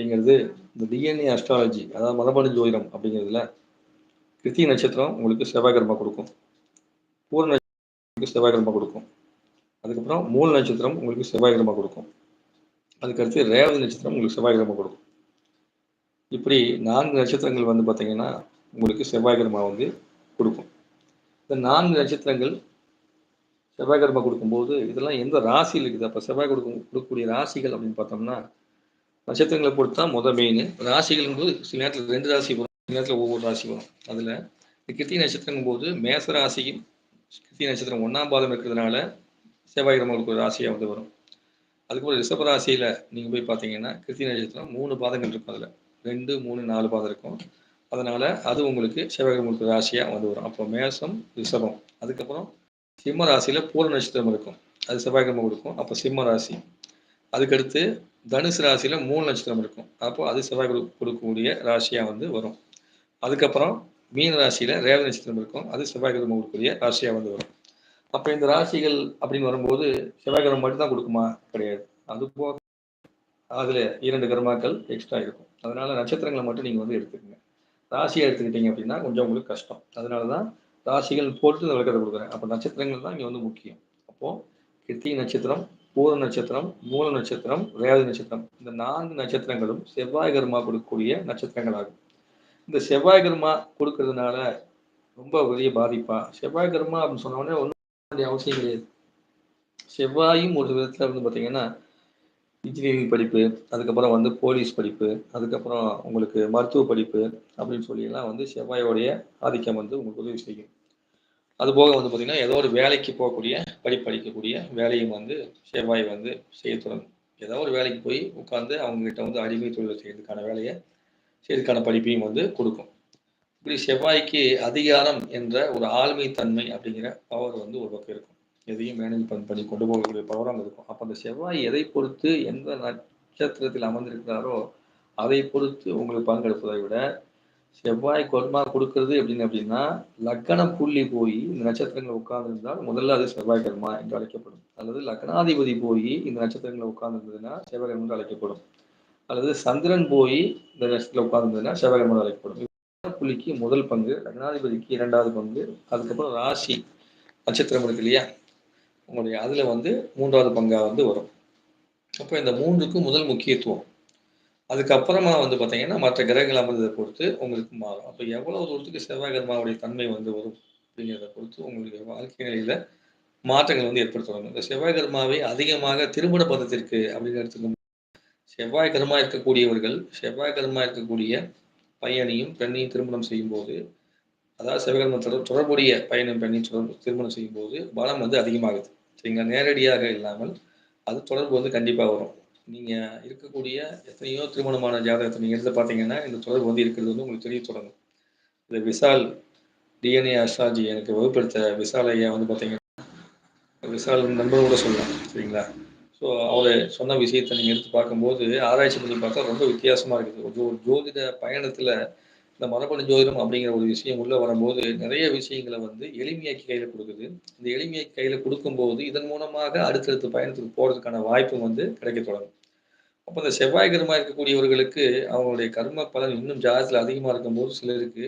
அப்படிங்கிறது இந்த DNA astrology அதாவது மரபணு ஜோதிடம் அப்படிங்கிறதுல கிருத்திகை நட்சத்திரம் உங்களுக்கு செவ்வாய் செவ்வாய்க்கிழமை கொடுக்கும். பூர்ண நட்சத்திரம் செவ்வாய்க்கிழமை கொடுக்கும். அதுக்கப்புறம் மூல நட்சத்திரம் உங்களுக்கு செவ்வாய் செவ்வாய்க்கிழமை கொடுக்கும். அதுக்கடுத்து ரேவதி நட்சத்திரம் உங்களுக்கு செவ்வாய் செவ்வாய்க்கிழமை கொடுக்கும். இப்படி நான்கு நட்சத்திரங்கள் வந்து பார்த்தீங்கன்னா உங்களுக்கு செவ்வாய் செவ்வாய்க்கிழமை வந்து கொடுக்கும். இந்த நான்கு நட்சத்திரங்கள் செவ்வாய் செவ்வாய்க்கிழமை கொடுக்கும்போது இதெல்லாம் எந்த ராசியில் இருக்குது? அப்போ செவ்வாய் கொடுக்கும் கொடுக்கக்கூடிய ராசிகள் அப்படின்னு பார்த்தோம்னா நட்சத்திரங்களை பொறுத்து தான் முத மெயின் ராசிகளும் போது சில நேரத்தில் ரெண்டு ராசி வரும் சில நேரத்தில் ஒவ்வொரு ராசி வரும். அதில் கிருத்திகை நட்சத்திரம் போது மேச ராசியும் கிருத்திகை நட்சத்திரம் ஒன்றாம் பாதம் இருக்கிறதுனால செவ்வாய்க்கிழமை ஒரு ராசியாக வந்து வரும். அதுக்கப்புறம் ரிஷப ராசியில் நீங்கள் போய் பார்த்தீங்கன்னா கிருத்தி நட்சத்திரம் மூணு பாதங்கள் இருக்கும் அதில். ரெண்டு மூணு நாலு பாதம் இருக்கும். அதனால் அது உங்களுக்கு செவ்வாய்க்கிழமை ராசியாக வந்து வரும். அப்போ மேசம் ரிஷபம். அதுக்கப்புறம் சிம்ம ராசியில் பூர நட்சத்திரம் இருக்கும். அது செவ்வாய்க்கிழமை கொடுக்கும். அப்போ சிம்ம ராசி. அதுக்கடுத்து தனுசு ராசியில் மூணு நட்சத்திரம் இருக்கும். அப்போ அது செவ்வாய் கொடுக்கக்கூடிய ராசியாக வந்து வரும். அதுக்கப்புறம் மீன ராசியில் ரேவ நட்சத்திரம் இருக்கும். அது செவ்வாய் கிரகம் கொடுக்கக்கூடிய ராசியாக வந்து வரும். அப்போ இந்த ராசிகள் அப்படின்னு வரும்போது செவ்வாய் கிரகம் மட்டும்தான் கொடுக்குமா? கிடையாது. அது போக அதில் இரண்டு கர்மாக்கள் எக்ஸ்ட்ரா இருக்கும். அதனால நட்சத்திரங்களை மட்டும் நீங்கள் வந்து எடுத்துக்கங்க. ராசியை எடுத்துக்கிட்டீங்க அப்படின்னா கொஞ்சம் உங்களுக்கு கஷ்டம். அதனால தான் ராசிகள் போட்டு இந்த விளக்கத்தை கொடுக்குறேன். அப்போ நட்சத்திரங்கள் தான் இங்கே வந்து முக்கியம். அப்போது கிருத்திகை நட்சத்திரம் பூர நட்சத்திரம் மூல நட்சத்திரம் ரேவதி நட்சத்திரம். இந்த நான்கு நட்சத்திரங்களும் செவ்வாய் கர்மா கொடுக்கக்கூடிய நட்சத்திரங்கள் ஆகும் இந்த செவ்வாய் கர்மா கொடுக்கறதுனால ரொம்ப பெரிய பாதிப்பா? செவ்வாய் கர்மா அப்படின்னு சொன்னோடனே ஒன்றும் அவசியம் கிடையாது. செவ்வாயும் ஒரு விதத்தில் வந்து பார்த்தீங்கன்னா இன்ஜினியரிங் படிப்பு அதுக்கப்புறம் வந்து போலீஸ் படிப்பு அதுக்கப்புறம் உங்களுக்கு மருத்துவ படிப்பு அப்படின்னு சொல்லியெல்லாம் வந்து செவ்வாயோடைய ஆதிக்கம் வந்து உங்களுக்கு உதவி செய்யும். அதுபோக வந்து பார்த்திங்கன்னா ஏதோ ஒரு வேலைக்கு போகக்கூடிய படிப்பளிக்கக்கூடிய வேலையும் வந்து செவ்வாய் வந்து செய்ய தொடங்கும். ஏதோ ஒரு வேலைக்கு போய் உட்காந்து அவங்ககிட்ட வந்து அடிமை தொழில் செய்யறதுக்கான வேலையை செய்யறதுக்கான படிப்பையும் வந்து கொடுக்கும். இப்படி செவ்வாய்க்கு அதிகாரம் என்ற ஒரு ஆளுமை தன்மை அப்படிங்கிற பவர் வந்து ஒரு பக்கம் இருக்கும். எதையும் மேனேஜ் பண்ணி கொண்டு போகக்கூடிய பவராக இருக்கும். அப்போ அந்த செவ்வாய் எதை பொறுத்து எந்த நட்சத்திரத்தில் அமர்ந்திருக்கிறாரோ அதை பொறுத்து உங்களுக்கு பங்கெடுப்பதை விட செவ்வாய் கொர்மா கொடுக்கறது எப்படின்னு அப்படின்னா லக்கண புள்ளி போய் இந்த நட்சத்திரங்களை உட்கார்ந்துருந்தால் முதல்ல அது செவ்வாய் கர்மா என்று அழைக்கப்படும். அல்லது லக்னாதிபதி போய் இந்த நட்சத்திரங்களை உட்கார்ந்துருந்ததுன்னா செவ்வாய் என்று அழைக்கப்படும். அல்லது சந்திரன் போய் இந்த நட்சத்திரத்தில் உட்கார்ந்துருந்ததுன்னா செவ்வாய் என்று அழைக்கப்படும். புள்ளிக்கு முதல் பங்கு லக்னாதிபதிக்கு இரண்டாவது பங்கு அதுக்கப்புறம் ராசி நட்சத்திரம் இருக்கு இல்லையா? உங்களுடைய அதில் வந்து மூன்றாவது பங்காக வந்து வரும். அப்போ இந்த மூன்றுக்கும் முதல் முக்கியத்துவம் அதுக்கப்புறமா வந்து பார்த்தீங்கன்னா மற்ற கிரகங்கள் அமர்ந்ததை பொறுத்து உங்களுக்கு மாறும். அப்போ எவ்வளோ தூரத்துக்கு செவ்வாய் கர்மாவுடைய தன்மை வந்து வரும் அப்படிங்கிறத பொறுத்து உங்களுடைய வாழ்க்கை நிலையில் மாற்றங்கள் வந்து ஏற்படுத்தணும் இந்த செவ்வாய் கர்மாவை அதிகமாக திருமண பதத்திற்கு அப்படின்னு எடுத்துக்கணும். செவ்வாய் கர்மா இருக்கக்கூடியவர்கள் செவ்வாய் கர்மா இருக்கக்கூடிய பையனையும் பெண்ணையும் திருமணம் செய்யும்போது அதாவது செவ்வாய் தொடர் தொடர்புடைய பையனும் பெண்ணையும் தொடர்பு திருமணம் செய்யும்போது பலம் வந்து அதிகமாகுது. சரிங்களா? நேரடியாக இல்லாமல் அது தொடர்பு வந்து கண்டிப்பாக வரும். நீங்கள் இருக்கக்கூடிய எத்தனையோ திருமணமான ஜாதகத்தை நீங்கள் எடுத்து பார்த்தீங்கன்னா இந்த தொடர்பு வந்து இருக்கிறது வந்து உங்களுக்கு தெரிய தொடங்கும். இந்த விசால் டிஎன்ஏ அஸ்ட்ராலஜி எனக்கு வகுப்படுத்த விசால் ஐயா வந்து பார்த்தீங்கன்னா விசால் நண்பர் கூட சொல்லலாம் சரிங்களா? ஸோ அவர் சொன்ன விஷயத்தை நீங்கள் எடுத்து பார்க்கும்போது ஆராய்ச்சி பண்ணி பார்த்தா ரொம்ப வித்தியாசமாக இருக்குது. ஒரு ஜோதிட பயணத்தில் இந்த மரபணு ஜோதிடம் அப்படிங்கிற ஒரு விஷயம் உள்ளே வரும்போது நிறைய விஷயங்களை வந்து எளிமையாக்கி கையில் கொடுக்குது. இந்த எளிமையாக்கி கையில் கொடுக்கும்போது இதன் மூலமாக அடுத்தடுத்த பயணத்துக்கு போகிறதுக்கான வாய்ப்பு வந்து கிடைக்க தொடங்கும். அப்போ இந்த செவ்வாய் கிரகமாக இருக்கக்கூடியவர்களுக்கு அவங்களுடைய கர்ம பலன் இன்னும் ஜாதத்தில் அதிகமாக இருக்கும்போது சிலருக்கு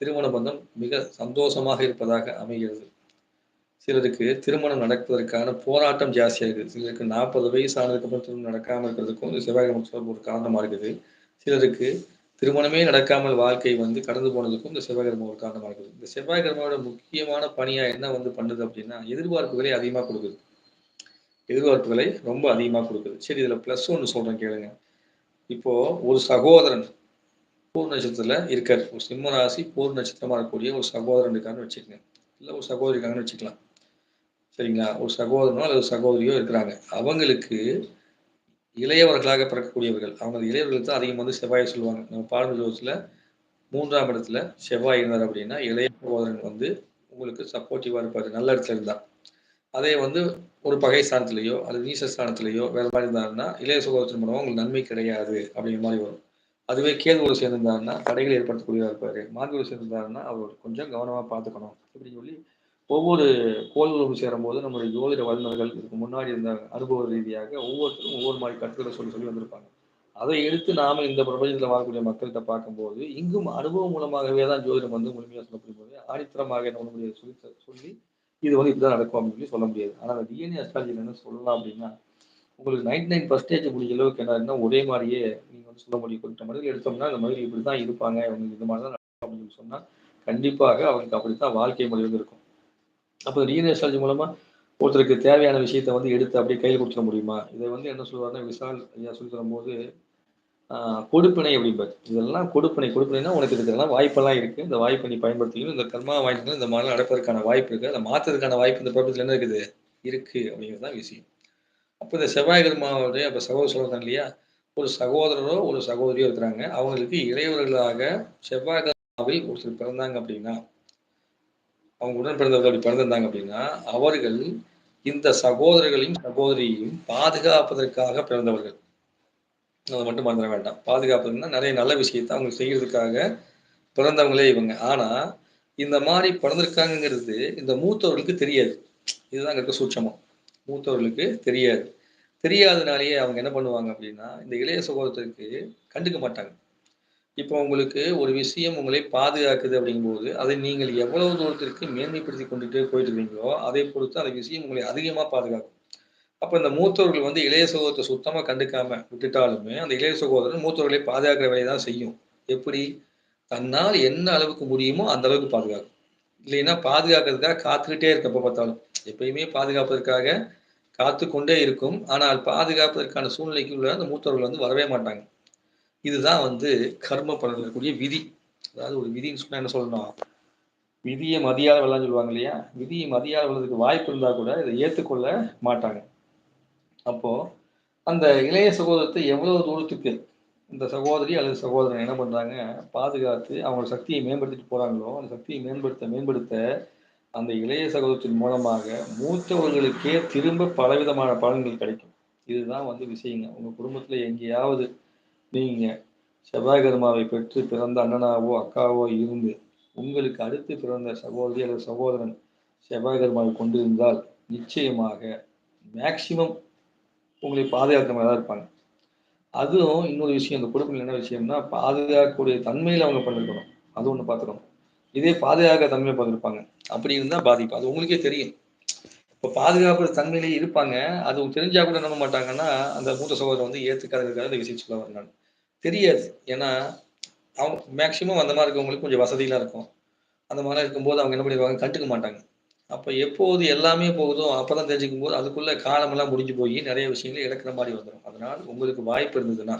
திருமண பந்தம் மிக சந்தோஷமாக இருப்பதாக அமைகிறது. சிலருக்கு திருமணம் நடப்பதற்கான போராட்டம் ஜாஸ்தியாக இருக்குது. சிலருக்கு நாற்பது வயசு ஆனதுக்கப்புறம் திருமணம் நடக்காமல் இருக்கிறதுக்கும் இந்த செவ்வாய் கிரகம் ஒரு காரணமாக இருக்குது. சிலருக்கு திருமணமே நடக்காமல் வாழ்க்கை வந்து கடந்து போனதுக்கும் இந்த செவ்வாய் கிரகம் ஒரு காரணமாக இருக்குது. இந்த செவ்வாய் கிரகமோட முக்கியமான பணியாக என்ன வந்து பண்ணுது அப்படின்னா எதிர்பார்ப்புகளை அதிகமாக கொடுக்குது. எதிர்பார்ப்புகளை ரொம்ப அதிகமாக கொடுக்குது. சரி இதில் ப்ளஸ் ஒன்று சொல்கிறேன் கேளுங்க. இப்போது ஒரு சகோதரன் பூர் நட்சத்திரத்தில் இருக்கார். ஒரு சிம்ம ராசி பூர் நட்சத்திரமாக இருக்கக்கூடிய ஒரு சகோதரன் இருக்காருன்னு வச்சுக்கோங்க. இல்லை ஒரு சகோதரி இருக்காங்கன்னு வச்சுக்கலாம். சரிங்களா? ஒரு சகோதரனோ அல்லது சகோதரியோ இருக்கிறாங்க. அவங்களுக்கு இளையவர்களாக பிறக்கக்கூடியவர்கள். அவங்க இளையவர்களுக்கு தான் அதிகம் வந்து செவ்வாயை சொல்லுவாங்க. நம்ம பாடல் ஜோசத்தில் மூன்றாம் இடத்துல செவ்வாய் இருந்தார் அப்படின்னா இளைய சகோதரன் வந்து உங்களுக்கு சப்போர்ட்டிவாக இருப்பார். நல்ல இடத்துல இருந்தால் அதே வந்து ஒரு பகை ஸ்தானத்திலேயோ அல்லது நீச ஸ்தானத்திலேயோ வேறு மாதிரி இருந்தாருன்னா இளைய சுகோதரத்தின் மூலமாக உங்களுக்கு நன்மை கிடையாது அப்படிங்கிற மாதிரி வரும். அதுவே கேதுவோடு சேர்ந்திருந்தாருன்னா தடைகள் ஏற்படுத்தக்கூடியதாக இருப்பார். மாந்தியோடு சேர்ந்திருந்தாருன்னா அவர் கொஞ்சம் கவனமாக பார்த்துக்கணும். இப்படின்னு சொல்லி ஒவ்வொரு கோள்களும் சேரும்போது நம்முடைய ஜோதிட வல்லுநர்கள் இதுக்கு முன்னாடி இருந்த அனுபவ ரீதியாக ஒவ்வொருத்தரும் ஒவ்வொரு மாதிரி கருத்துக்களை சொல்லி சொல்லி வந்திருப்பாங்க. அதை எடுத்து நாம இந்த பிரபஞ்சத்தில் வாழக்கூடிய மக்கள்கிட்ட பார்க்கும்போது இங்கும் அனுபவம் மூலமாகவே தான் ஜோதிடம் வந்து முழுமையாக சொல்லப்படும் போது ஆணித்தரமாக என்ன பண்ண சொல்லி சொல்லி இது வந்து இப்படிதான் நடக்கும் அப்படின்னு சொல்லி சொல்ல முடியாது. ஆனால் அந்த டிஎன்ஏ அஸ்ட்ராலஜியில் என்ன சொல்லலாம் அப்படின்னா உங்களுக்கு நைன்டி நைன் பர்சன்டேஜ் முடிஞ்ச அளவுக்கு என்ன ஒரே மாதிரியே நீங்கள் வந்து சொல்ல முடியும். குறிப்பிட்ட மாதிரி எடுத்தோம்னா இந்த மாதிரி இப்படி தான் இருப்பாங்க. அவங்க இந்த மாதிரி தான் நடக்கும் அப்படின்னு சொல்லி சொன்னால் கண்டிப்பாக அவங்களுக்கு அப்படி தான் வாழ்க்கை முறை வந்து இருக்கும். அப்போ டிஎன்ஏ அஸ்ட்ராலஜி மூலமாக ஒருத்தருக்கு தேவையான விஷயத்த வந்து எடுத்து அப்படியே கையில் கொடுத்துட முடியுமா? இதை வந்து என்ன சொல்லுவாருன்னா விசால் ஐயா சொல்லி தரும்போது கொடுப்பினை அப்படிம்பார் இதெல்லாம் கொடுப்பினை. கொடுப்பினைனா உனக்கு இதுக்கெல்லாம் வாய்ப்பெல்லாம் இருக்கு. இந்த வாய்ப்பை நீ பயன்படுத்திக்கணும். இந்த கர்மா வாய்ப்பு இந்த மாதிரி நடப்பதற்கான வாய்ப்பு இருக்கு. அதை மாற்றுறதுக்கான வாய்ப்பு இந்த பிரபஞ்சத்தில் என்ன இருக்குது? இருக்கு அப்படிங்கிறது தான் விஷயம். அப்போ இந்த செவ்வாய் கர்மாவுடைய அப்போ சகோதர சொல்கிறாங்க இல்லையா? ஒரு சகோதரரோ ஒரு சகோதரியோ இருக்கிறாங்க. அவங்களுக்கு இளையவர்களாக செவ்வாய் கர்மாவில் ஒருத்தர் பிறந்தாங்க அப்படின்னா அவங்க உடன் பிறந்தவர்கள் அப்படி பிறந்திருந்தாங்க அப்படின்னா அவர்கள் இந்த சகோதரர்களையும் சகோதரியையும் பாதுகாப்பதற்காக பிறந்தவர்கள். அதை மட்டும் மறந்துட வேண்டாம். பாதுகாப்புன்னா நிறைய நல்ல விஷயத்த அவங்க செய்யறதுக்காக பிறந்தவங்களே இவங்க. ஆனால் இந்த மாதிரி பிறந்திருக்காங்கிறது இந்த மூத்தவர்களுக்கு தெரியாது. இதுதான் இருக்க சூட்சமம். மூத்தவர்களுக்கு தெரியாது. தெரியாதனாலேயே அவங்க என்ன பண்ணுவாங்க அப்படின்னா இந்த இளைய சகோதரத்துக்கு கண்டுக்க மாட்டாங்க. இப்போ உங்களுக்கு ஒரு விஷயம் உங்களை பாதுகாக்குது அப்படிங்கும்போது அதை நீங்கள் எவ்வளவு தூரத்திற்கு மேன்மைப்படுத்தி கொண்டுட்டு போயிட்டு இருக்கீங்களோ அதை பொறுத்து அந்த விஷயம் உங்களை அதிகமாக பாதுகாக்கும். அப்போ இந்த மூத்தவர்கள் வந்து இளைய சகோதரத்தை சுத்தமாக கண்டுக்காம விட்டுட்டாலுமே அந்த இளைய சகோதரன் மூத்தவர்களை பாதுகாக்கிற வேலையை தான் செய்யும். எப்படி? தன்னால் என்ன அளவுக்கு முடியுமோ அந்த அளவுக்கு பாதுகாக்கும். இல்லைன்னா பாதுகாக்கிறதுக்காக காத்துக்கிட்டே இருக்க எப்போ பார்த்தாலும். எப்பயுமே பாதுகாப்பதற்காக காத்து கொண்டே இருக்கும். ஆனால் பாதுகாப்பதற்கான சூழ்நிலைக்கு உள்ள அந்த மூத்தவர்கள் வந்து வரவே மாட்டாங்க. இதுதான் வந்து கர்ம பலன் விதி. அதாவது ஒரு விதின்னு சொன்னா என்ன சொல்லணும் விதியை மதியாத வெள்ளம் சொல்லுவாங்க இல்லையா? விதியை மதியாத வெள்ளத்துக்கு வாய்ப்பு இருந்தா கூட இதை ஏற்றுக்கொள்ள மாட்டாங்க. அப்போது அந்த இளைய சகோதரத்தை எவ்வளவு தூரத்துக்கு இந்த சகோதரி அல்லது சகோதரன் என்ன பண்ணுறாங்க பாதுகாத்து அவங்க சக்தியை மேம்படுத்திட்டு போகிறாங்களோ அந்த சக்தியை மேம்படுத்த மேம்படுத்த அந்த இளைய சகோதரத்தின் மூலமாக மூத்தவர்களுக்கே திரும்ப பலவிதமான பலன்கள் கிடைக்கும். இதுதான் வந்து விஷயங்க. உங்கள் குடும்பத்தில் எங்கேயாவது நீங்கள் செவ்வாய் கர்மாவை பெற்று பிறந்த அண்ணனாவோ அக்காவோ இருந்து உங்களுக்கு அடுத்து பிறந்த சகோதரி அல்லது சகோதரன் செவ்வாய் கர்மாவை கொண்டிருந்தால் நிச்சயமாக மேக்சிமம் உங்களை பாதுகாக்கிற மாதிரி தான் இருப்பாங்க. அதுவும் இன்னொரு விஷயம் இந்த குடும்பத்தில் என்ன விஷயம்னா பாதுகாக்கக்கூடிய தன்மையில் அவங்க பண்ணிருக்கணும். அது ஒன்று பார்த்துக்கணும் இதே பாதுகாக்க தன்மையை பார்த்துருப்பாங்க அப்படி இருந்தால் பாதிப்பு. அது உங்களுக்கே தெரியும். இப்போ பாதுகாப்பு தன்மையிலேயே இருப்பாங்க. அது தெரிஞ்சா கூட நம்ப மாட்டாங்கன்னா அந்த மூத்த சகோதரர் வந்து ஏற்றுக்காததுக்காக இந்த விஷயம் சொல்ல வரேன் நான். தெரியாது. ஏன்னா அவங்க மேக்சிமம் அந்த மாதிரி இருக்கவங்களுக்கு கொஞ்சம் வசதியெலாம் இருக்கும். அந்த மாதிரி இருக்கும்போது அவங்க என்ன பண்ணிடுவாங்க? கண்டுக்க மாட்டாங்க. அப்போ எப்போது எல்லாமே போகுதோ அப்போ தான் தெரிஞ்சுக்கும் போது அதுக்குள்ளே காலமெல்லாம் முடிஞ்சு போய் நிறைய விஷயங்கள் இழக்கிற மாதிரி வந்துடும் அதனால் உங்களுக்கு வாய்ப்பு இருந்ததுன்னா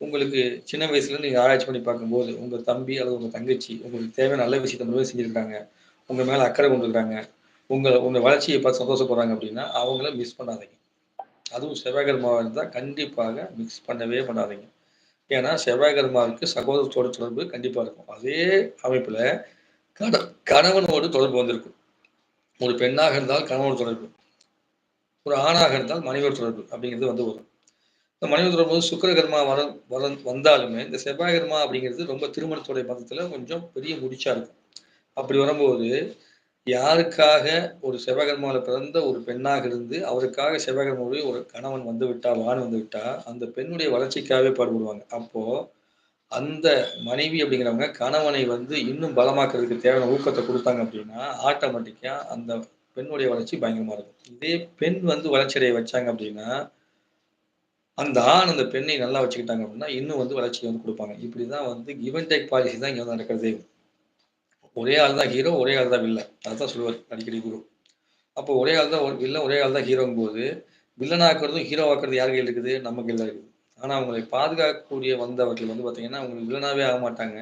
உங்களுக்கு சின்ன வயசுல நீங்கள் ஆராய்ச்சி பண்ணி பார்க்கும்போது உங்கள் தம்பி அல்லது உங்கள் தங்கச்சி உங்களுக்கு தேவையான நல்ல விஷயத்த முழுவதும் செஞ்சுருக்காங்க உங்கள் மேலே அக்கறை கொண்டுருக்காங்க உங்களை உங்கள் வளர்ச்சியை பார்த்து சந்தோஷப்படுறாங்க அப்படின்னா அவங்கள மிஸ் பண்ணாதீங்க. அதுவும் செவ்வாய்கர்மாவாக இருந்தால் கண்டிப்பாக மிக்ஸ் பண்ணவே பண்ணாதீங்க. ஏன்னா செவ்வாய்கர்மாவுக்கு சகோதரத்தோட தொடர்பு கண்டிப்பாக இருக்கும். அதே அமைப்பில் கண கணவனோடு தொடர்பு வந்திருக்கும். ஒரு பெண்ணாக இருந்தால் கணவன் தொடர்பு. ஒரு ஆணாக இருந்தால் மனைவர் தொடர்பு அப்படிங்கிறது வந்து வரும். இந்த மனைவர் தொடர்பு சுக்கரகர்மா வர வர வந்தாலுமே இந்த செவ்வாய்கர்மா அப்படிங்கிறது ரொம்ப திருமணத்துடைய மதத்தில் கொஞ்சம் பெரிய முடிச்சா இருக்கும். அப்படி வரும்போது யாருக்காக ஒரு செவ்வாய்கர்மாவில் பிறந்த ஒரு பெண்ணாக இருந்து அவருக்காக செவ்வாய்கர்மாவுடைய ஒரு கணவன் வந்து விட்டா வான் வந்து விட்டா அந்த பெண்ணுடைய வளர்ச்சிக்காகவே பாடுபடுவாங்க. அப்போது அந்த மனைவி அப்படிங்கிறவங்க கணவனை வந்து இன்னும் பலமாக்குறதுக்கு தேவையான ஊக்கத்தை கொடுத்தாங்க அப்படின்னா ஆட்டோமேட்டிக்கா அந்த பெண்ணுடைய வளர்ச்சி பயங்கரமா இருக்கும். இதே பெண் வந்து வளர்ச்சியடைய வச்சாங்க அப்படின்னா அந்த ஆண் அந்த பெண்ணை நல்லா வச்சுக்கிட்டாங்க அப்படின்னா இன்னும் வந்து வளர்ச்சி வந்து கொடுப்பாங்க. இப்படிதான் வந்து கிவன் டேக் பாலிசி தான் இங்க வந்து நடக்கிறதே. ஒரே ஆள் தான் ஹீரோ ஒரே ஆள் தான் வில்ல அதுதான் சொல்லுவார் அடிக்கடி குரு. அப்போ ஒரே ஆள் தான் வில்லன் ஒரே ஆள் தான் ஹீரோங்கும் போது வில்லனாக்குறதும் ஹீரோ ஆக்குறது யார் கையில் இருக்குது? நம்ம கையில் இருக்குது. ஆனால் அவங்களை பாதுகாக்கக்கூடிய வந்தவர்கள் வந்து பார்த்தீங்கன்னா அவங்களுக்கு வில்லனாவே ஆக மாட்டாங்க.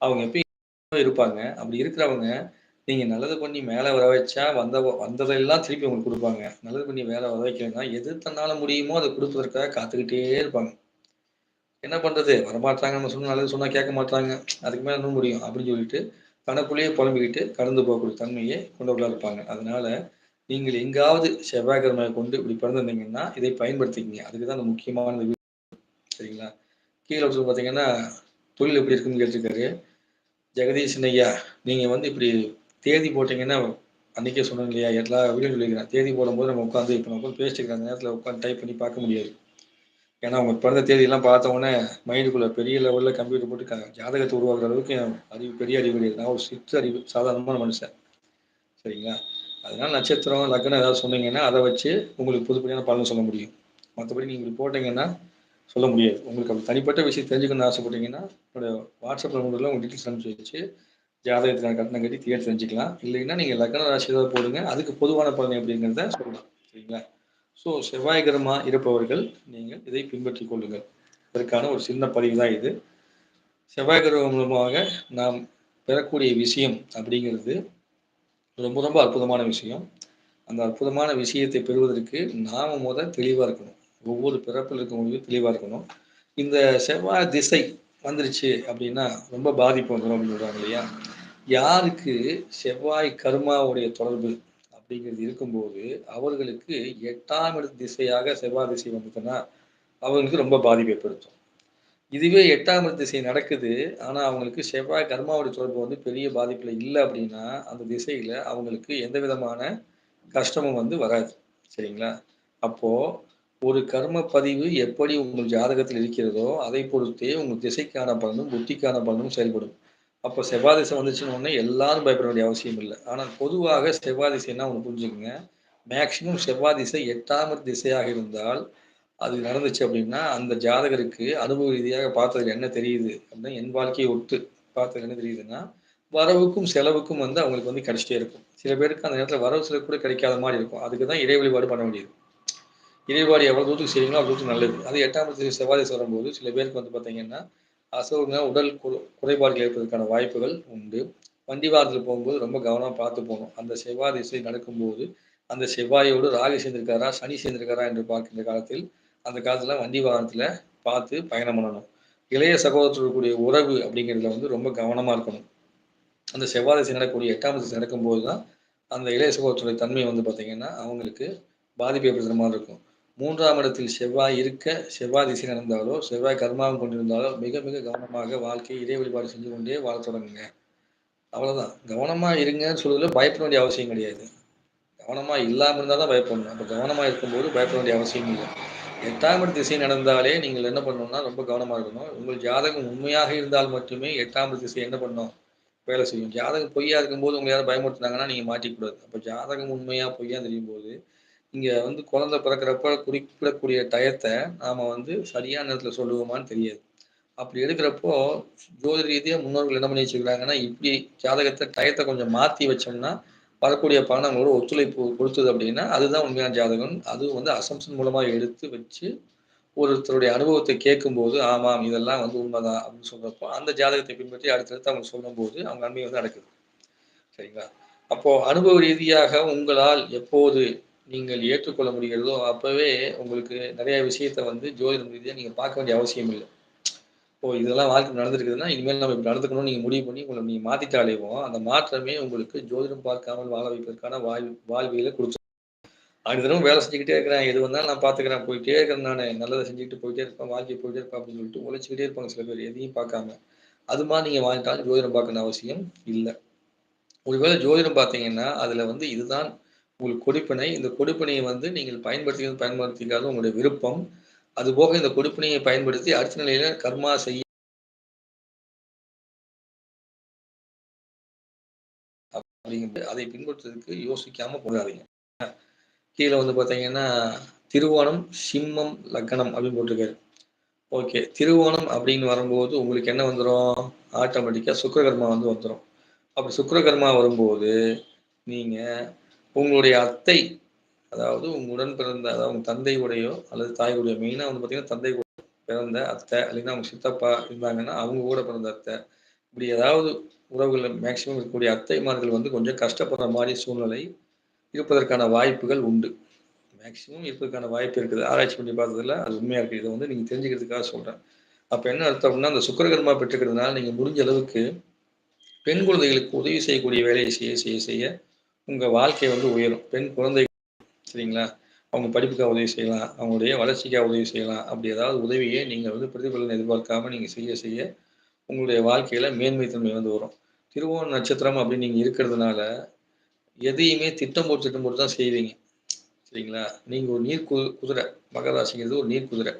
அவங்க எப்பயும் இருப்பாங்க. அப்படி இருக்கிறவங்க நீங்கள் நல்லது பண்ணி மேலே வர வச்சா வந்த வந்ததெல்லாம் திருப்பி உங்களுக்கு கொடுப்பாங்க. நல்லது பண்ணி வேலை வர வைக்கலைன்னா எது தன்னால் முடியுமோ அதை கொடுப்பதற்காக காத்துக்கிட்டே இருப்பாங்க. என்ன பண்ணுறது வரமாட்டாங்க நம்ம சொன்ன நல்லது சொன்னால் கேட்க மாட்டாங்க அதுக்கு மேலே இன்னும் முடியும்? அப்படின்னு சொல்லிட்டு தனக்குள்ளேயே புலம்பிக்கிட்டு கடந்து போகக்கூடிய தன்மையை கொண்டவர்களாக இருப்பாங்க. அதனால நீங்கள் எங்காவது செவ்வாய்க்கிழமை கொண்டு இப்படி பிறந்திருந்தீங்கன்னா இதை பயன்படுத்திக்கிங்க. அதுக்கு தான் அந்த முக்கியமான சரிங்களா? கீழே ஒருத்தர் பார்த்தீங்கன்னா தொழில் எப்படி இருக்குன்னு கேட்டிருக்காரு. ஜெகதீஷன் ஐயா நீங்கள் வந்து இப்படி தேதி போட்டிங்கன்னா அன்றைக்கே சொன்னோம் இல்லையா? எல்லா வீடியோ சொல்லிக்கிறேன் தேதி போடும்போது நம்ம உட்காந்து இப்போ நம்ம உட்காந்து பேசிட்டு அந்த நேரத்தில் உட்காந்து டைப் பண்ணி பார்க்க முடியாது. ஏன்னா அவங்க பிறந்த தேதியெல்லாம் பார்த்த மைண்டுக்குள்ளே பெரிய லெவலில் கம்ப்யூட்டர் போட்டு ஜாதகத்தை உருவாக்குற அளவுக்கு அறிவு பெரிய அறிவு கிடையாது. நான் ஒரு சிற்று அறிவு சாதாரணமான மனுஷன். சரிங்களா? அதனால நட்சத்திரம் லக்னம் ஏதாவது சொன்னீங்கன்னா அதை வச்சு உங்களுக்கு புதுப்படியான பலன் சொல்ல முடியும். மற்றபடி நீங்கள் போட்டிங்கன்னா சொல்ல முடியாது. உங்களுக்கு அப்படி தனிப்பட்ட விஷயம் தெரிஞ்சுக்கணும்னு ஆசைப்பட்டீங்கன்னா என்னோட வாட்ஸ்அப் நம்பரில் உங்கள் டீட்டெயில்ஸ் அனுப்பிச்சு வச்சு ஜாதகத்துக்கான கட்டணம் கட்டி தேடி தெரிஞ்சுக்கலாம். இல்லைன்னா நீங்கள் லக்ன ராசி ஏதாவது போடுங்க. அதுக்கு பொதுவான பலன் அப்படிங்கிறத சொல்லலாம். சரிங்களா? ஸோ செவ்வாய் கிரமா இருப்பவர்கள் நீங்கள் இதை பின்பற்றி கொள்ளுங்கள். இதற்கான ஒரு சின்ன பதிவு தான் இது. செவ்வாய் கிரகம் மூலமாக நாம் பெறக்கூடிய விஷயம் அப்படிங்கிறது ரொம்ப ரொம்ப அற்புதமான விஷயம். அந்த அற்புதமான விஷயத்தை பெறுவதற்கு நாம் முத தெளிவாக இருக்கணும். ஒவ்வொரு பிறப்பில் இருக்கவங்களுக்கும் தெளிவாக இருக்கணும். இந்த செவ்வாய் திசை வந்துருச்சு அப்படின்னா ரொம்ப பாதிப்பு வந்துடும் அப்படின்னு சொல்கிறாங்க இல்லையா? யாருக்கு செவ்வாய் கர்மாவுடைய தொடர்பு அப்படிங்கிறது இருக்கும்போது அவர்களுக்கு எட்டாம் இடத்து திசையாக செவ்வாய் திசை வந்துச்சுன்னா அவங்களுக்கு ரொம்ப பாதிப்பு ஏற்படுத்தும். இதுவே எட்டாம் திசை நடக்குது. ஆனால் அவங்களுக்கு செவ்வாய் கர்மாவுடைய தொடர்பு வந்து பெரிய பாதிப்பில் இல்லை அப்படின்னா அந்த திசையில் அவங்களுக்கு எந்த விதமான கஷ்டமும் வந்து வராது. சரிங்களா? அப்போது ஒரு கர்ம பதிவு எப்படி உங்கள் ஜாதகத்தில் இருக்கிறதோ அதை பொறுத்தே உங்கள் திசைக்கான பலனும் புத்திக்கான பலனும் செயல்படும். அப்போ செவ்வாய் திசை வந்துச்சுன்னு ஒன்று எல்லாரும் பயப்பட வேண்டிய அவசியம் இல்லை. ஆனால் பொதுவாக செவ்வாய் திசைன்னா ஒன்று புரிஞ்சுக்கோங்க. மேக்சிமம் செவ்வாய் திசை எட்டாம் திசையாக இருந்தால் அது நடந்துச்சு அப்படின்னா அந்த ஜாதகருக்கு அனுபவ ரீதியாக பார்த்ததுல என்ன தெரியுது அப்படின்னா என் வாழ்க்கையை ஒட்டு பார்த்ததுல என்ன தெரியுதுன்னா வரவுக்கும் செலவுக்கும் வந்து அவங்களுக்கு வந்து கிடைச்சிட்டே இருக்கும். சில பேருக்கு அந்த நேரத்தில் வரவு செலவு கூட கிடைக்காத மாதிரி இருக்கும். அதுக்கு தான் இறை பண்ண வேண்டியது இறைவாடு எவ்வளோ தூரத்துக்கு செய்வீங்களோ அவ்வளோ தூரத்துக்கு நல்லது. அது எட்டாம் தேதி செவ்வாய் வரும்போது சில பேருக்கு வந்து பார்த்தீங்கன்னா அசோகங்க உடல் குறைபாடுகள் ஏற்பதற்கான வாய்ப்புகள் உண்டு. வண்டி வாரத்தில் போகும்போது ரொம்ப கவனமாக பார்த்து போகணும். அந்த செவ்வாய் திசை நடக்கும்போது அந்த செவ்வாயோடு ராகு சேர்ந்திருக்காரா சனி சேர்ந்திருக்காரா என்று பார்க்கின்ற காலத்தில் அந்த காலத்தில் வண்டி வாகனத்தில் பார்த்து பயணம் பண்ணணும். இளைய சகோதரர்களுடைய உறவு அப்படிங்கிறதுல வந்து ரொம்ப கவனமாக இருக்கணும். அந்த செவ்வாய் திசை நடக்கக்கூடிய எட்டாம் திசை நடக்கும்போது தான் அந்த இளைய சகோதரத்துடைய தன்மை வந்து பார்த்திங்கன்னா அவங்களுக்கு பாதிப்பு ஏற்படுத்துகிற மாதிரி இருக்கும். மூன்றாம் இடத்தில் செவ்வாய் இருக்க செவ்வாய் திசை நடந்தாலோ செவ்வாய் கர்மாவும் கொண்டிருந்தாலோ மிக மிக கவனமாக வாழ்க்கையை இறை வழிபாடு செஞ்சு கொண்டே வாழ தொடங்குங்க. அவ்வளோதான் கவனமாக இருங்கன்னு சொல்றதுல பயப்பட வேண்டிய அவசியம் கிடையாது. கவனமாக இல்லாமல் இருந்தால் தான் பயப்படணும். அப்போ கவனமாக இருக்கும்போது பயப்பட வேண்டிய அவசியம் இல்லை. எட்டாம் இடத்து திசை நடந்தாலே நீங்கள் என்ன பண்ணணும்னா ரொம்ப கவனமாக இருக்கணும். உங்கள் ஜாதகம் உண்மையாக இருந்தால் மட்டுமே எட்டாம் திசை என்ன பண்ணும் வேலை செய்யும். ஜாதகம் பொய்யா இருக்கும்போது உங்களை யாரும் பயமுறுத்துனாங்கன்னா நீங்கள் மாட்டிக்கூடாது அப்போ ஜாதகம் உண்மையாக பொய்யா தெரியும் போது இங்கே வந்து குழந்தை பிறக்கிறப்ப குறிப்பிடக்கூடிய டயத்தை நாம் வந்து சரியான நேரத்தில் சொல்லுவோமான்னு தெரியாது. அப்படி எடுக்கிறப்போ ஜோதி ரீதியாக முன்னோர்கள் என்ன பண்ணி வச்சுக்கிறாங்கன்னா இப்படி ஜாதகத்தை டயத்தை கொஞ்சம் மாற்றி வச்சோம்னா வரக்கூடிய பணங்களோட ஒத்துழைப்பு கொடுத்தது அப்படின்னா அதுதான் உண்மையான ஜாதகம். அது வந்து அசம்சன் மூலமாக எடுத்து வச்சு ஒருத்தருடைய அனுபவத்தை கேட்கும்போது ஆமாம் இதெல்லாம் வந்து உண்மைதான் அப்படின்னு சொல்கிறப்போ அந்த ஜாதகத்தை பின்பற்றி அடுத்தடுத்து அவங்க சொல்லும்போது அவங்க நன்மை வந்து நடக்குது. சரிங்களா? அப்போது அனுபவ ரீதியாக உங்களால் எப்போது நீங்கள் ஏற்றுக்கொள்ள முடிகிறதோ அப்போவே உங்களுக்கு நிறைய விஷயத்த வந்து ஜோதிடம் ரீதியாக நீங்கள் பார்க்க வேண்டிய அவசியம் இல்லை. ஓ இதெல்லாம் வாழ்க்கை நடந்திருக்குதுன்னா இனிமேல் நம்ம இப்படி நடந்துக்கணும்னு நீங்கள் முடிவு பண்ணி உங்களை நீங்கள் மாற்றிட்டாலேவோ அந்த மாற்றமே உங்களுக்கு ஜோதிடம் பார்க்காமல் வாழ வைப்பதற்கான வாழ் வாழ்வியலை கொடுத்து அடுத்த தடவை வேலை செஞ்சுக்கிட்டே இருக்கிறேன். எது வந்தாலும் நான் பார்த்துக்கிறேன். போயிட்டே இருக்கிறேன் நான். நல்லதை செஞ்சுக்கிட்டு போயிட்டே இருப்பேன். வாழ்க்கை போயிட்டே இருப்பேன் அப்படின்னு சொல்லிட்டு உழைச்சிக்கிட்டே இருப்பாங்க சில பேர். எதையும் பார்க்காம. அது மாதிரி நீங்கள் வாழ்ந்தாலும் ஜோதிடம் பார்க்கணும் அவசியம் இல்லை. ஒருவேளை ஜோதிடம் பார்த்தீங்கன்னா அதில் வந்து இதுதான் உங்கள் கொடுப்பினை இந்த கொடுப்பினையை வந்து நீங்கள் பயன்படுத்தி பயன்படுத்திக்காத உங்களுடைய விருப்பம். அதுபோக இந்த கொடுப்பினையை பயன்படுத்தி அடுத்த நிலையில கர்மா செய்ய அப்படிங்கிறது அதை பின்பற்றுறதுக்கு யோசிக்காம போகாதீங்க. கீழே வந்து பார்த்தீங்கன்னா திருவோணம் சிம்மம் லக்கணம் அப்படின்னு போட்டிருக்காரு. ஓகே திருவோணம் அப்படின்னு வரும்போது உங்களுக்கு என்ன வந்துடும் ஆட்டோமேட்டிக்காக சுக்கரகர்மா வந்து வந்துடும் அப்படி சுக்கரகர்மா வரும்போது நீங்கள் உங்களுடைய அத்தை அதாவது உங்களுடன் பிறந்த அதாவது உங்கள் தந்தையுடையோ அல்லது தாயுடைய மெயினாக வந்து பார்த்தீங்கன்னா தந்தை கூட பிறந்த அத்தை இல்லைன்னா அவங்க சித்தப்பா இருந்தாங்கன்னா அவங்க கூட பிறந்த அத்தை. இப்படி ஏதாவது உறவுகள் மேக்சிமம் இருக்கக்கூடிய அத்தைமார்கள் வந்து கொஞ்சம் கஷ்டப்படுற மாதிரி சூழ்நிலை இருப்பதற்கான வாய்ப்புகள் உண்டு. மேக்சிமம் இருப்பதற்கான வாய்ப்பு இருக்குது. ஆராய்ச்சி பண்ணி பார்த்ததில் அது உண்மையாக இருக்குது. இதை வந்து நீங்கள் தெரிஞ்சுக்கிறதுக்காக சொல்கிறேன் அப்போ என்ன அர்த்தம் அப்படின்னா அந்த சுக்கரகர்மா பெற்றுக்கிறதுனால நீங்கள் முடிஞ்ச அளவுக்கு பெண் குழந்தைகளுக்கு உதவி செய்யக்கூடிய வேலையை செய்ய செய்ய செய்ய உங்கள் வாழ்க்கை வந்து உயரும். பெண் குழந்தை சரிங்களா? அவங்க படிப்புக்காக உதவி செய்யலாம். அவங்களுடைய வளர்ச்சிக்காக உதவி செய்யலாம். அப்படி ஏதாவது உதவியை நீங்கள் வந்து பிரதிபலன் எதிர்பார்க்காம நீங்கள் செய்ய செய்ய உங்களுடைய வாழ்க்கையில் மேன்மைத்தன்மை வந்து வரும். திருவோண நட்சத்திரம் அப்படின்னு நீங்கள் இருக்கிறதுனால எதையுமே திட்டம் போட்டு திட்டம் போட்டு தான் செய்வீங்க. சரிங்களா? நீங்கள் ஒரு நீர் கு குதிரை மகராசிங்கிறது ஒரு நீர் குதிரை.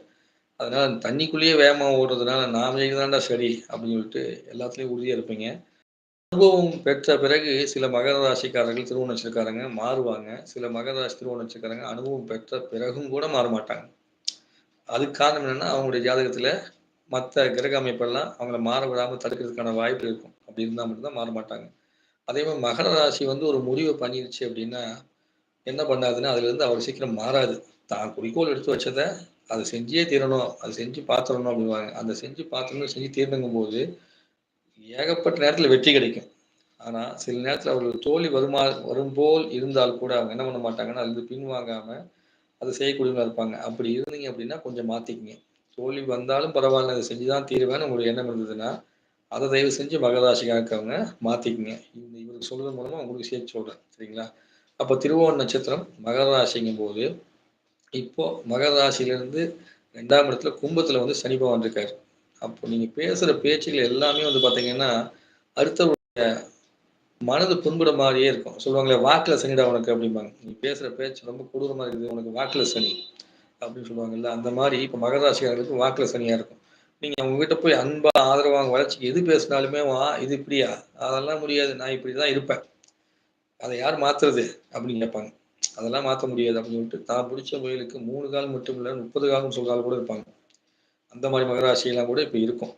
அதனால் தண்ணிக்குள்ளேயே வேகமாக ஓடுறதுனால நாம ஜெயிக்கிறதாண்டா சரி அப்படின்னு சொல்லிட்டு எல்லாத்துலேயும் உறுதியாக இருப்பீங்க. அனுபவம் பெற்ற பிறகு சில மகர ராசிக்காரர்கள் திருவோண வச்சிருக்காரங்க மாறுவாங்க. சில மகர ராசி திருவோண அனுபவம் பெற்ற பிறகும் கூட மாற மாட்டாங்க. அதுக்கு காரணம் என்னன்னா அவங்களுடைய ஜாதகத்துல மற்ற கிரக அமைப்பெல்லாம் அவங்கள மாற விடாமல் தடுக்கிறதுக்கான வாய்ப்பு இருக்கும். அப்படி இருந்தால் மட்டும்தான் மாற மாட்டாங்க. அதே மாதிரி மகர ராசி வந்து ஒரு முடிவை பண்ணிருச்சு அப்படின்னா என்ன பண்ணாதுன்னா அதுல இருந்து அவர் சீக்கிரம் மாறாது. தான் குறிக்கோள் எடுத்து வச்சதை அதை செஞ்சே தீரணும் அதை செஞ்சு பார்த்துடணும் அப்படிவாங்க அந்த செஞ்சு பார்த்துடணும் செஞ்சு தீரணுங்கும் போது ஏகப்பட்ட நேரத்தில் வெற்றி கிடைக்கும். ஆனால் சில நேரத்தில் அவர்கள் தோல்வி வருமா வரும்போல் இருந்தால் கூட அவங்க என்ன பண்ண மாட்டாங்கன்னா அதுலேருந்து பின்வாங்காமல் அதை செய்யக்கூடியவங்களா இருப்பாங்க. அப்படி இருந்தீங்க அப்படின்னா கொஞ்சம் மாற்றிக்கிங்க தோல்வி வந்தாலும் பரவாயில்ல அதை செஞ்சு தான் தீருவேன்னு உங்களுக்கு எண்ணம் இருந்ததுன்னா அதை தயவு செஞ்சு மகராசிக்காக இருக்கவங்க மாற்றிக்குங்க இந்த இவருக்கு சொல்றது மூலமாக உங்களுக்கு சேர்த்து சொல்கிறேன் சரிங்களா? அப்போ திருவோண நட்சத்திரம் மகர ராசிங்கும் போது இப்போ மகர ராசியிலேருந்து ரெண்டாம் இடத்துல கும்பத்தில் வந்து சனி பகவான் இருக்கார். அப்போ நீங்கள் பேசுகிற பேச்சுகள் எல்லாமே வந்து பார்த்தீங்கன்னா அடுத்தவருடைய மனது புண்பட மாதிரியே இருக்கும். சொல்லுவாங்களே வாக்கில் சனிடா உனக்கு அப்படிம்பாங்க. நீ பேசுகிற பேச்சு ரொம்ப கொடூரமாக இருக்குது உனக்கு வாக்கில் சனி அப்படின்னு சொல்லுவாங்கல்ல அந்த மாதிரி இப்போ மகராசிக்காரர்களுக்கு வாக்கில் சனியாக இருக்கும். நீங்கள் அவங்ககிட்ட போய் அன்பா ஆதரவாங்க வளர்ச்சிக்கு எது பேசினாலுமே வா இது இப்படியா? அதெல்லாம் முடியாது நான் இப்படி தான் இருப்பேன். அதை யார் மாற்றுறது அப்படின்னு கேட்பாங்க. அதெல்லாம் மாற்ற முடியாது அப்படின்னு சொல்லிட்டு தான் பிடிச்ச முயலுக்கு மூணு கால் மட்டும் இல்லை முப்பது காலம் சொல்றால் கூட இருப்பாங்க. அந்த மாதிரி மகராசியெல்லாம் கூட இப்போ இருக்கும்.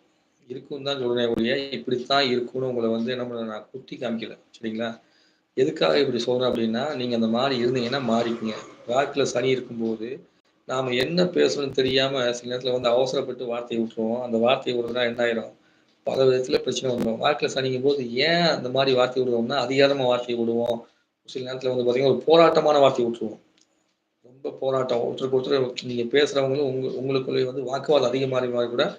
இருக்கும் தான் சொல்கிறேன் ஒழிய இப்படித்தான் இருக்கும்னு உங்களை வந்து என்ன பண்ண நான் குத்தி காமிக்கல. சரிங்களா? எதுக்காக இப்படி சொல்கிறேன் அப்படின்னா நீங்கள் அந்த மாதிரி இருந்தீங்கன்னா மாறிக்குங்க. வாக்கில் சனி இருக்கும்போது நாம் என்ன பேசணும்னு தெரியாமல் சில நேரத்தில் வந்து அவசரப்பட்டு வார்த்தையை விட்டுருவோம். அந்த வார்த்தையை விடுறதுனா என்ன ஆயிரும்? பல விதத்தில் பிரச்சனை வந்துடும் வாக்கில் சனிங்கும் போது ஏன் அந்த மாதிரி வார்த்தை விடுவோம்னா அதிகாரமாக வார்த்தையை விடுவோம். சில நேரத்தில் வந்து பார்த்திங்கன்னா ஒரு போராட்டமான வார்த்தையை விட்டுருவோம். போராட்டம் ஒருத்தருக்கு ஒருத்தர் நீங்க பேசுறவங்களும் உங்க உங்களுக்குள்ளே வந்து வாக்குவாதம் அதிகம் மாறி கூட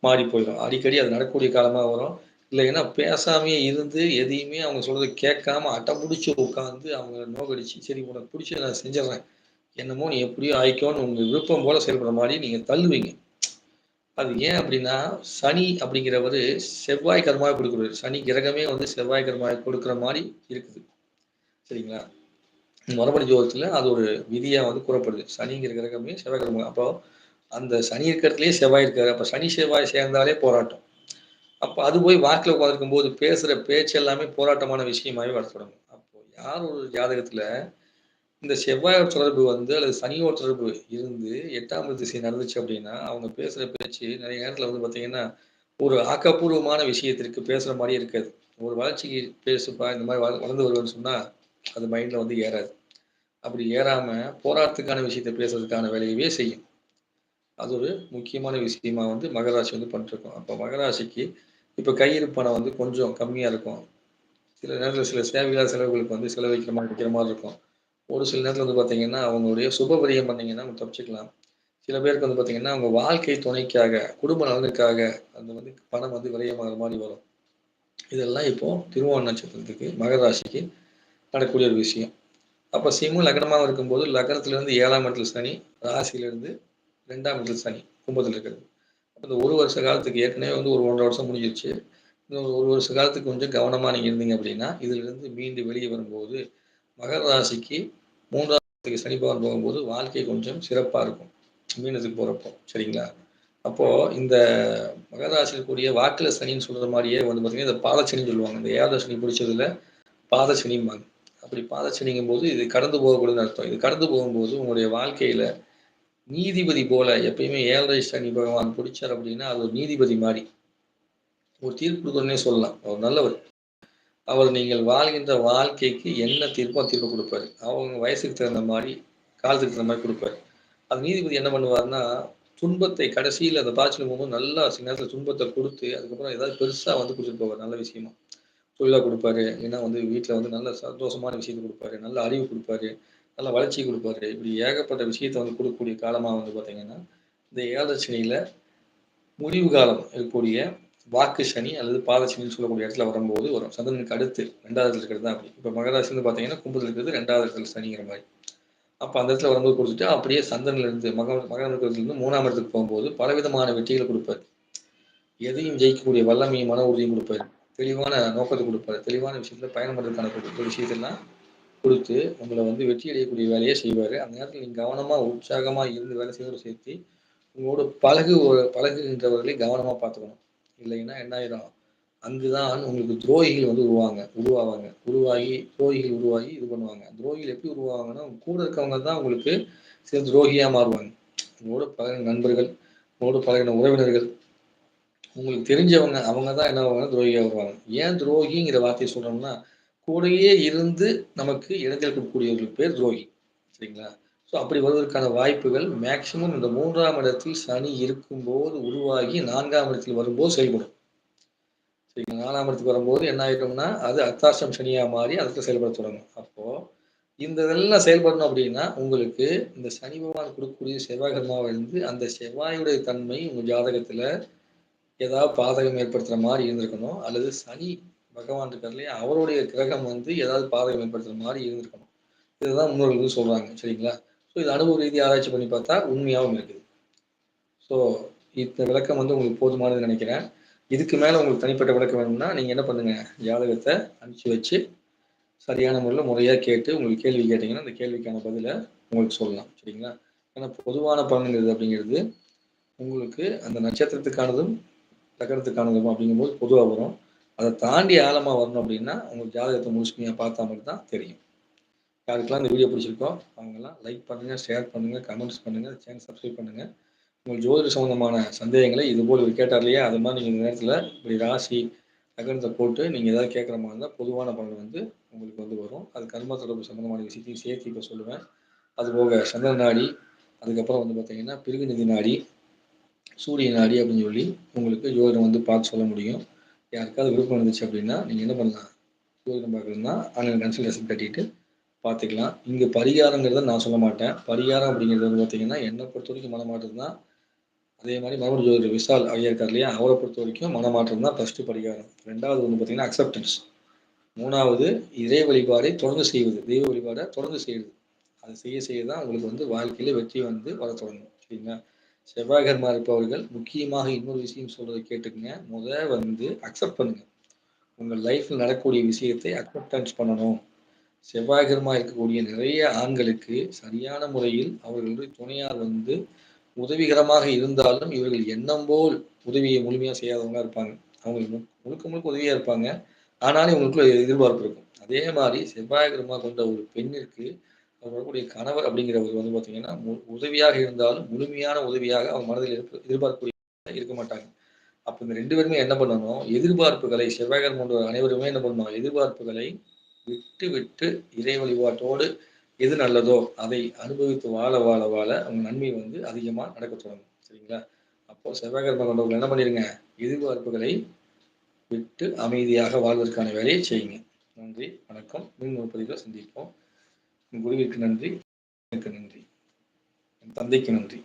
மாறி போயிடும். அடிக்கடி அது நடக்கக்கூடிய காலமாக வரும். இல்லைன்னா பேசாமையே இருந்து எதையுமே அவங்க சொல்றதை கேட்காம அட்டமுடிச்சு உட்காந்து அவங்க நோக்கடிச்சு சரி உனக்கு பிடிச்சி நான் செஞ்சிடறேன். என்னமோ நீ எப்படியோ ஆயிக்கோன்னு உங்க விருப்பம் போல செயல்படுற மாதிரி நீங்க தள்ளுவீங்க. அது ஏன் அப்படின்னா சனி அப்படிங்கிறவர் செவ்வாய் கர்மாவை கொடுக்குறாரு. சனி கிரகமே வந்து செவ்வாய் கர்மாவை கொடுக்குற மாதிரி இருக்குது. சரிங்களா? மரபணி ஜோதத்தில் அது ஒரு விதியாக வந்து கூறப்படுது. சனிங்கிற கிரகமே செவ்வாய் கிரகம் அப்போ அந்த சனி இருக்கிறதுலேயே செவ்வாய் இருக்காரு. அப்போ சனி செவ்வாய் சேர்ந்தாலே போராட்டம். அப்போ அது போய் வாக்கில் உட்காந்துருக்கும் போது பேசுகிற பேச்சு எல்லாமே போராட்டமான விஷயமாவே வர தொடங்கும். அப்போ யார் ஒரு ஜாதகத்தில் இந்த செவ்வாயோட தொடர்பு வந்து அல்லது சனியோட தொடர்பு இருந்து எட்டாம் திசை நடந்துச்சு அப்படின்னா அவங்க பேசுகிற பேச்சு நிறைய நேரத்தில் வந்து பார்த்தீங்கன்னா ஒரு ஆக்கப்பூர்வமான விஷயத்திற்கு பேசுகிற மாதிரி இருக்காது. ஒரு வளர்ச்சிக்கு பேசுப்பா இந்த மாதிரி வளர்ந்து வருவேன்னு சொன்னால் அது மைண்டில் வந்து ஏறாது. அப்படி ஏறாமல் போராட்டத்துக்கான விஷயத்த பேசுறதுக்கான வேலையவே செய்யும். அது ஒரு முக்கியமான விஷயமா வந்து மகராசி வந்து பண்ணிருக்கோம் அப்போ மகராசிக்கு இப்போ கையிருப்பு பணம் வந்து கொஞ்சம் கம்மியாக இருக்கும். சில நேரத்தில் சில தேவையில்லாத செலவுகளுக்கு வந்து செலவழிக்கிற மாதிரி வைக்கிற மாதிரி இருக்கும். ஒரு சில நேரத்தில் வந்து பார்த்தீங்கன்னா அவங்களுடைய சுபபரியம் பண்ணிங்கன்னா அவங்க தப்பிச்சுக்கலாம். சில பேருக்கு வந்து பார்த்தீங்கன்னா அவங்க வாழ்க்கை துணைக்காக குடும்ப நலனுக்காக அந்த வந்து பணம் வந்து விரயமாகிற மாதிரி வரும். இதெல்லாம் இப்போ திருவோண நட்சத்திரத்துக்கு மகராசிக்கு நடக்கக்கூடிய ஒரு விஷயம். அப்போ சிம்மு லக்னமாக இருக்கும்போது லக்னத்திலிருந்து ஏழாம் இடத்துல சனி ராசியிலிருந்து ரெண்டாம் இடத்துல சனி கும்பத்தில் இருக்கிறது. அப்போ இந்த ஒரு வருஷ காலத்துக்கு ஏற்கனவே வந்து ஒரு ஒன்றரை வருஷம் முடிஞ்சிருச்சு. இன்னும் ஒரு வருஷ காலத்துக்கு கொஞ்சம் கவனமாக நீங்கள் இருந்தீங்க அப்படின்னா இதிலிருந்து மீண்டு வெளியே வரும்போது மகர ராசிக்கு மூன்றாம் சனி பகவான் போகும்போது வாழ்க்கை கொஞ்சம் சிறப்பாக இருக்கும். மீனத்துக்கு போகிறப்போ சரிங்களா? அப்போது இந்த மகராசியில் கூடிய வாக்கில் சனின்னு சொல்கிற மாதிரியே வந்து பார்த்தீங்கன்னா இந்த பாதச்சனின்னு சொல்லுவாங்க. இந்த ஏழரை சனி பிடிச்சதுல பாதச்சனிம்பாங்க அப்படி பாதச்சனிங்கும் போது இது கடந்து போகக்கூடாதுன்னு அர்த்தம். இது கடந்து போகும்போது உங்களுடைய வாழ்க்கையில நீதிபதி போல எப்பயுமே ஏழரை சனி பகவான் பிடிச்சார் அப்படின்னா அது ஒரு நீதிபதி மாதிரி. ஒரு தீர்ப்பு சொல்லலாம். அவர் நல்லவர். அவர் நீங்கள் வாழ்கின்ற வாழ்க்கைக்கு என்ன தீர்ப்போ தீர்ப்பு கொடுப்பாரு. அவங்க வயசுக்கு தகுந்த மாதிரி காலத்துக்கு தகுந்த மாதிரி கொடுப்பாரு. அது நீதிபதி என்ன பண்ணுவார்னா துன்பத்தை கடைசியில் அந்த பாய்ச்சல் போகும்போது நல்லா சில நேரத்தில் துன்பத்தை கொடுத்து அதுக்கப்புறம் ஏதாவது பெருசாக வந்து கொடுத்துட்டு போவார். நல்ல விஷயமா. தொழிலாக கொடுப்பாரு. ஏன்னா வந்து வீட்டில் வந்து நல்ல சந்தோஷமான விஷயத்தை கொடுப்பாரு. நல்ல அறிவு கொடுப்பாரு. நல்ல வளர்ச்சி கொடுப்பாரு. இப்படி ஏகப்பட்ட விஷயத்தை வந்து கொடுக்கக்கூடிய காலமாக வந்து பார்த்தீங்கன்னா இந்த ஏழரை முடிவு காலம் இருக்கக்கூடிய வாக்கு சனி அல்லது பாதசனின்னு சொல்லக்கூடிய இடத்துல வரும்போது வரும். சந்திரனுக்கு அடுத்து ரெண்டாவது இடத்துல இருக்கிறது தான் அப்படி. இப்போ மகராசி வந்து பார்த்தீங்கன்னா கும்பத்தில் இருக்கிறது ரெண்டாவது இடத்துல சனிங்கிற மாதிரி. அப்போ அந்த இடத்துல வரும்போது கொடுத்துட்டு அப்படியே சந்திரன்லேருந்து மக மகரத்துலேருந்து மூணாம் இடத்துக்கு போகும்போது பலவிதமான வெற்றிகளை கொடுப்பாரு. எதையும் ஜெயிக்கக்கூடிய வல்லமையும் மன உறுதியும் கொடுப்பாரு. தெளிவான நோக்கத்தை கொடுப்பாரு. தெளிவான விஷயத்துல பயணம் பண்ணுறதுக்கான விஷயத்தெல்லாம் கொடுத்து உங்களை வந்து வெற்றி அடையக்கூடிய வேலையை செய்வார். அந்த நேரத்தில் நீங்கள் கவனமாக உற்சாகமாக இருந்து வேலை செய்வதை சேர்த்து உங்களோட பழகு பழகுகின்றவர்களை கவனமாக பார்த்துக்கணும். இல்லைன்னா என்ன ஆயிடும் அங்குதான் உங்களுக்கு துரோகிகள் வந்து உருவாங்க உருவாவாங்க. உருவாகி துரோகிகள் உருவாகி இது பண்ணுவாங்க. துரோகிகள் எப்படி உருவாவாங்கன்னா கூட இருக்கவங்க தான் உங்களுக்கு சில துரோகியாக மாறுவாங்க. உங்களோட பழகின நண்பர்கள் உங்களோட பழகின உறவினர்கள் உங்களுக்கு தெரிஞ்சவங்க அவங்க தான் என்ன வருவாங்க துரோகியாக வருவாங்க ஏன் துரோகிங்கிற வார்த்தையை சொல்கிறோம்னா கூடயே இருந்து நமக்கு இடத்தில் கொடுக்கக்கூடியவர்களுக்கு பேர் துரோகி. சரிங்களா? ஸோ அப்படி வருவதற்கான வாய்ப்புகள் மேக்சிமம் இந்த மூன்றாம் இடத்தில் சனி இருக்கும்போது உருவாகி நான்காம் இடத்தில் வரும்போது செயல்படும். சரிங்களா? நாலாம் இடத்துக்கு வரும்போது என்ன ஆகிட்டோம்னா அது அத்தாசம் சனியாக மாறி அதுக்கு செயல்பட தொடங்கும். அப்போது இந்த இதெல்லாம் செயல்படணும் அப்படின்னா உங்களுக்கு இந்த சனி பகவான் கொடுக்கக்கூடிய செவ்வாய் கர்மாவிலிருந்து இருந்து அந்த செவ்வாயுடைய தன்மை உங்கள் ஜாதகத்தில் ஏதாவது பாதகம் ஏற்படுத்துகிற மாதிரி இருந்திருக்கணும். அல்லது சனி பகவான் இருக்கார் இல்லையா அவருடைய கிரகம் வந்து ஏதாவது பாதகம் ஏற்படுத்துகிற மாதிரி இருந்திருக்கணும். இதுதான் முன்னோர்கள் சொல்கிறாங்க சரிங்களா? ஸோ இது அனுபவ ரீதியாக ஆராய்ச்சி பண்ணி பார்த்தா உண்மையாகவும் இருக்குது. ஸோ இந்த விளக்கம் வந்து உங்களுக்கு போதுமானதுன்னு நினைக்கிறேன். இதுக்கு மேலே உங்களுக்கு தனிப்பட்ட விளக்கம் வேணும்னா நீங்கள் என்ன பண்ணுங்கள் ஜாதகத்தை அனுப்பிச்சு வச்சு சரியான முறையில் முறையாக கேட்டு உங்களுக்கு கேள்வி கேட்டிங்கன்னா அந்த கேள்விக்கான பதிலை உங்களுக்கு சொல்லலாம் சரிங்களா? ஏன்னா பொதுவான பலன்கிறது அப்படிங்கிறது உங்களுக்கு அந்த நட்சத்திரத்துக்கானதும் தகரத்துக்கானதும் அப்படிங்கும்போது பொதுவாக வரும். அதை தாண்டி ஆழமாக வரணும் அப்படின்னா உங்கள் ஜாதகத்தை முழுசுமையாக பார்த்தா மட்டும் தான் தெரியும். யாருக்கெல்லாம் இந்த வீடியோ பிடிச்சிருக்கோ அவங்கெல்லாம் லைக் பண்ணுங்கள் ஷேர் பண்ணுங்கள் கமெண்ட்ஸ் பண்ணுங்கள் சேனல் சப்ஸ்கிரைப் பண்ணுங்கள் உங்கள் ஜோதிட சம்மந்தமான சந்தேகங்களை இது போல் இவர் கேட்டார் இல்லையா? அது மாதிரி நீங்கள் இந்த நேரத்தில் இப்படி ராசி நகரத்தை போட்டு நீங்கள் ஏதாவது கேட்குற மாதிரி இருந்தால் பொதுவான பலன் வந்து உங்களுக்கு வந்து வரும். அது கர்ம தொடர்பு சம்மந்தமான விஷயத்தையும் சேர்த்து இப்போ சொல்லுவேன். அதுபோக சந்திர நாடி அதுக்கப்புறம் வந்து பார்த்தீங்கன்னா பிரிவு நிதி நாடி சூரியன் அடி அப்படின்னு சொல்லி உங்களுக்கு ஜோதிடம் வந்து பார்த்து சொல்ல முடியும். யாருக்காவது விருப்பம் இருந்துச்சு அப்படின்னா நீங்கள் என்ன பண்ணலாம்? ஜோதிடம் பார்க்கணும்னா ஆன்லைன் கன்சல்டேஷன் கட்டிட்டு பார்த்துக்கலாம். இங்கே பரிகாரங்கிறத நான் சொல்ல மாட்டேன். பரிகாரம் அப்படிங்கிறது வந்து பார்த்தீங்கன்னா என்னை பொறுத்த வரைக்கும் மனமாற்றம் தான். அதே மாதிரி மறுபடி ஜோதிடர் விஷால் ஐயா இருக்கார் இல்லையா அவரை பொறுத்த வரைக்கும் மனமாற்றம் தான் ஃபஸ்ட்டு பரிகாரம். ரெண்டாவது வந்து பார்த்தீங்கன்னா அக்செப்டன்ஸ் மூணாவது இறை வழிபாடை தொடர்ந்து செய்வது. தெய்வ வழிபாடை தொடர்ந்து செய்வது. அது செய்ய செய்ய தான் உங்களுக்கு வந்து வாழ்க்கையில் வெற்றி வந்து வர தொடங்கும். சரிங்களா? செவ்வாய்கர்மா இருப்பவர்கள் முக்கியமாக இன்னொரு விஷயம் சொல்றதை கேட்டுக்கங்க. முத வந்து அக்செப்ட் பண்ணுங்க. உங்கள் லைஃப்பில் நடக்கக்கூடிய விஷயத்தை அக்செப்டன்ஸ் பண்ணணும். செவ்வாய்கரமா இருக்கக்கூடிய நிறைய ஆண்களுக்கு சரியான முறையில் அவர்களுடைய துணையார் வந்து உதவிகரமாக இருந்தாலும் இவர்கள் எண்ணம் போல் உதவியை முழுமையாக செய்யாதவங்களா இருப்பாங்க. அவங்களுக்கு முழுக்க முழுக்க உதவியாக இருப்பாங்க. ஆனாலும் இவங்களுக்குள்ள எதிர்பார்ப்பு இருக்கும். அதே மாதிரி செவ்வாய்கரமாக கொண்ட ஒரு பெண்ணிற்கு அவர்களுடைய கணவர் அப்படிங்கிறவர் வந்து பார்த்தீங்கன்னா உதவியாக இருந்தாலும் முழுமையான உதவியாக அவங்க மனதில் எதிர்பார்க்கக்கூடிய இருக்க மாட்டாங்க. அப்போ இந்த ரெண்டு பேருமே என்ன பண்ணணும்? எதிர்பார்ப்புகளை செவ்வாய்கள் கொண்ட அனைவருமே என்ன பண்ணணும்? எதிர்பார்ப்புகளை விட்டு விட்டு இறை வழிபாட்டோடு எது நல்லதோ அதை அனுபவித்து வாழ வாழ வாழ அவங்க நன்மை வந்து அதிகமாக நடக்க தொடங்கும். சரிங்களா? அப்போ செவ்வாய்கர்ம கொண்டவர்கள் என்ன பண்ணிருங்க? எதிர்பார்ப்புகளை விட்டு அமைதியாக வாழ்வதற்கான வேலையை செய்யுங்க. நன்றி வணக்கம். மீண்டும் ஒரு பதிவில் சந்திப்போம். குருவிற்கு நன்றி. எனக்கு நன்றி. என் தந்தைக்கு நன்றி.